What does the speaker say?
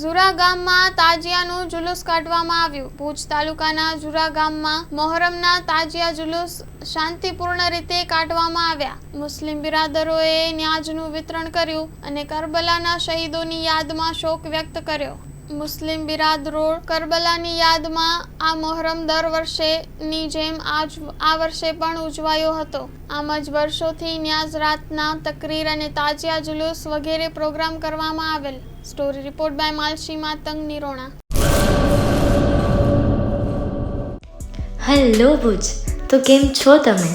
ઝુરા ગામમાં તાજિયાનું જુલુસ કાઢવામાં આવ્યું. ભુજ તાલુકાના ઝુરા ગામમાં મોહરમના તાજિયા જુલુસ શાંતિપૂર્ણ રીતે કાઢવામાં આવ્યા. મુસ્લિમ બિરાદરોએ ન્યાજનું વિતરણ કર્યું અને કરબલાના શહીદોની યાદમાં શોક વ્યક્ત કર્યો. મુસ્લિમ બિરાદરો કરબલાની યાદમાં આ મોહરમ દર વર્ષેની જેમ આજ આ વર્ષે પણ ઉજવાયો હતો. આમ જ વર્ષોથી ન્યાઝ રાતના તકરીર અને તાજિયા જુલુસ વગેરે પ્રોગ્રામ કરવામાં આવેલ. Story report by Malshi Matang Nirona. Hello Bhuj, તો કેમ છો તમે?